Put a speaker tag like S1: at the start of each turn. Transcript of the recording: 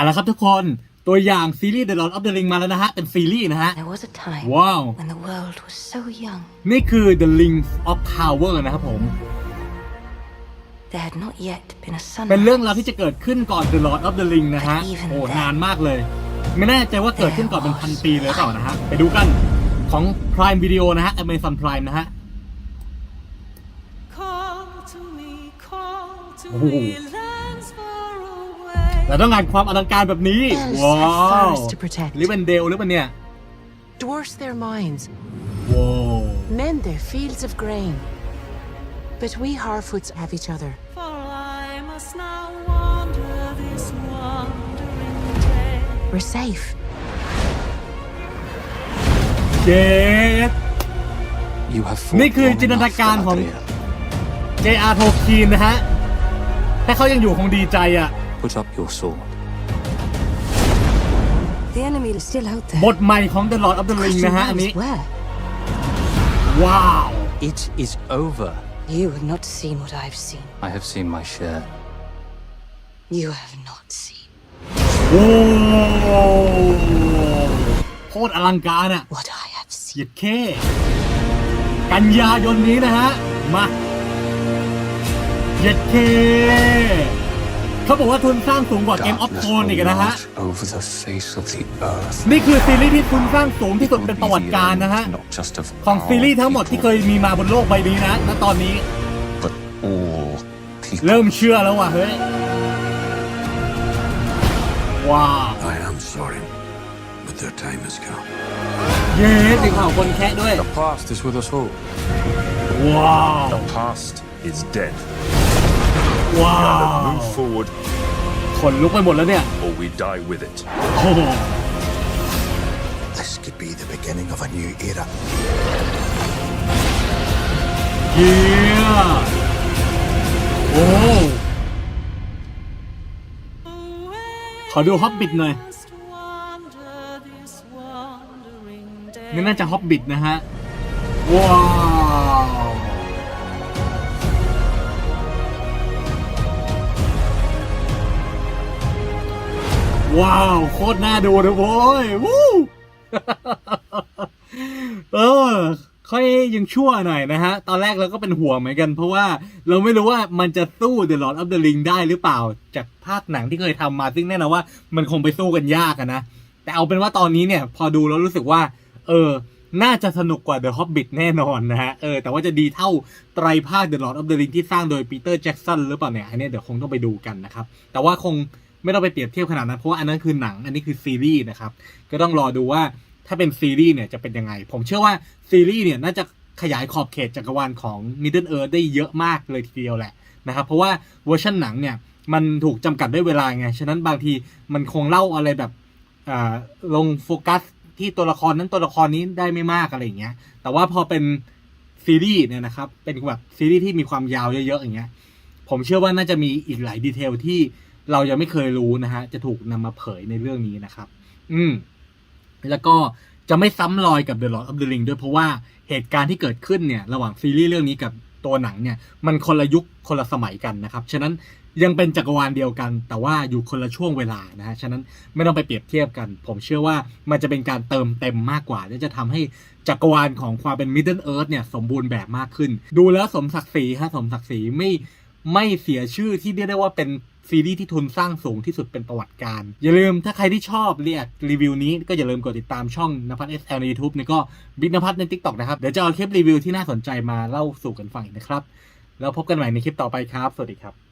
S1: เอาละครับทุกคนตัวอย่างซีรีส์ The Lord of the Ring มาแล้วนะฮะ เป็นซีรีส์นะฮะ
S2: There was a time
S1: ว้าว
S2: when the world was so young.
S1: นี่คือ The Rings of Power นะครับผม
S2: There had not yet been a sun.
S1: เป็นเรื่องราวที่จะเกิดขึ้นก่อน The Lord of the Ring นะฮะ
S2: Even
S1: โอ้
S2: then
S1: นานมากเลย ไม่แน่ใจว่าเกิดขึ้นก่อนเป็นพันปีเลยหรือเปล่านะฮะ ไปดูกันของ Prime Video นะฮะ Amazon Prime นะฮะ
S3: Call to me, call
S1: แต่ต้องงานความอลังการแบบนี้
S4: Elves
S1: ว้า
S4: have
S1: ว
S4: forests to protect.
S1: ลิเวนเดลหรือเปล่าเนี่ย
S4: Dwarfs their mines,
S1: ว้าว
S4: mend their fields of grain. But we Harfoots have each other.
S3: For I must now wander this wandering day.
S4: We're safe.
S1: เจ็ด
S5: You have fought
S1: นี่คือ
S5: long
S1: จินตนา
S5: enough,
S1: การของ
S5: Galadriel.
S1: J.R. Tolkien นะฮะ ถ้าเขายังอยู่คงดีใจอะ
S5: Put up your sword.
S2: The enemy is still out there.
S1: บทใหม่ของ The Lord of the Ring นะฮะ อันนี้
S2: Where?
S1: ว้าว
S5: It is over.
S2: You have not seen what I've seen.
S5: I have seen my share.
S2: You have not seen
S1: โอ้โคตรอลังการอ่ะ
S2: what I have
S1: เสี
S2: seen.
S1: ยดแค่ กันยายนนี้นะฮะ มาเย็ดเค เขาบอกว่าทุนสร้างสูงกว่า Game of
S5: Darkness
S1: Thrones อีก
S5: will
S1: นะฮะ
S5: march over the face of the earth.
S1: นี่คือซีรีส์ที่ทุนสร้างสูงที่สุด
S5: It
S1: เป็น
S5: will
S1: ประวั
S5: be
S1: ติ
S5: the
S1: การ
S5: end
S1: นะฮะ
S5: not just of
S1: ของ
S5: our
S1: ซีรีส์ทั้งหมดที่เคย
S5: people,
S1: มีมาบนโลกใบนี้นะ ณ ตอนนี้
S5: but all people.
S1: เริ่มเชื่อแล้วว่ะเฮ้ย ว้าว
S6: I am sorry, but their time has come.
S1: เย้สิข่าวคนแคะด้วย
S5: The past is with us all.
S1: ว้าว
S7: The past is dead.
S1: ว้าว
S7: Move forward
S1: ขนลุกไปหมดแล้วเนี่ย
S7: or we die with it.
S1: โอ้โห
S6: This could be the beginning of a new era.
S1: เยี่ยโอ้ขอดูฮอบบิทหน่อย
S3: Must wander this wandering day.
S1: นี่น่าจะฮอบบิทนะฮะ ว้าว ว้าว โคตรน่าดูเลยโว้ยวู้เออ ค่อยยังชั่วหน่อยนะฮะ ตอนแรกเราก็เป็นห่วงเหมือนกัน เพราะว่าเราไม่รู้ว่ามันจะสู้ The Lord of the Ring ได้หรือเปล่า จากภาคหนังที่เคยทำมา ซึ่งแน่นอนว่ามันคงไปสู้กันยากอะนะ แต่เอาเป็นว่าตอนนี้เนี่ย พอดูแล้วรู้สึกว่า เออ น่าจะสนุกกว่า The Hobbit แน่นอนนะฮะ เออ แต่ว่าจะดีเท่าไตรภาค The Lord of the Ring ที่สร้างโดยปีเตอร์แจ็กสันหรือเปล่าเนี่ย อันนี้เดี๋ยวคงต้องไปดูกันนะครับ แต่ว่าคง ไม่ต้องไปเปรียบเทียบขนาดนั้น เพราะว่าอันนั้นคือหนังอันนี้คือซีรีส์นะครับ ก็ต้องรอดูว่าถ้าเป็นซีรีส์เนี่ยจะเป็นยังไง ผมเชื่อว่าซีรีส์เนี่ยน่าจะขยายขอบเขตจักรวาลของ Middle Earth ได้เยอะมากเลยทีเดียวแหละนะครับ เพราะว่าเวอร์ชันหนังเนี่ยมันถูกจำกัดด้วยเวลาไง ฉะนั้นบางทีมันคงเล่าอะไรแบบอ่าลงโฟกัสที่ตัวละครนั้นตัวละครนี้ได้ไม่มากอะไรอย่างเงี้ย แต่ว่าพอเป็นซีรีส์เนี่ยนะครับ เป็นแบบซีรีส์ที่มีความยาวเยอะๆอย่างเงี้ย ผมเชื่อว่าน่าจะมีอีกหลายดีเทลที่ เรายังไม่เคยรู้นะฮะจะถูกนำมาเผยในเรื่องนี้นะครับ อืมแล้วก็จะไม่ซ้ำรอยกับ The Lord of the Ring ด้วยเพราะว่าเหตุการณ์ที่เกิดขึ้นเนี่ยระหว่างซีรีส์เรื่องนี้กับตัวหนังเนี่ย มันคนละยุคคนละสมัยกันนะครับ ฉะนั้นยังเป็นจักรวาลเดียวกัน แต่ว่าอยู่คนละช่วงเวลานะฮะฉะนั้นไม่ต้องไปเปรียบเทียบกัน ผมเชื่อว่ามันจะเป็นการเติมเต็มมากกว่า และจะทำให้จักรวาลของความเป็น Middle Earth เนี่ยสมบูรณ์แบบมากขึ้น ดูแล้วสมศักดิ์ศรีฮะสมศักดิ์ศรีไม่ไม่เสียชื่อที่เรียกได้ว่าเป็น ซีรีส์ที่ทุนสร้างสูงที่สุดเป็นประวัติการ อย่าลืมถ้าใครที่ชอบเรียกรีวิวนี้ก็อย่าลืมกดติดตามช่องนภัส SL ใน YouTube แล้วก็บิ๊กนภัสในทิกตอกนะครับ เดี๋ยวจะเอาคลิปรีวิวที่น่าสนใจมาเล่าสู่กันฟังอีกนะครับ แล้วพบกันใหม่ในคลิปต่อไปครับ สวัสดีครับ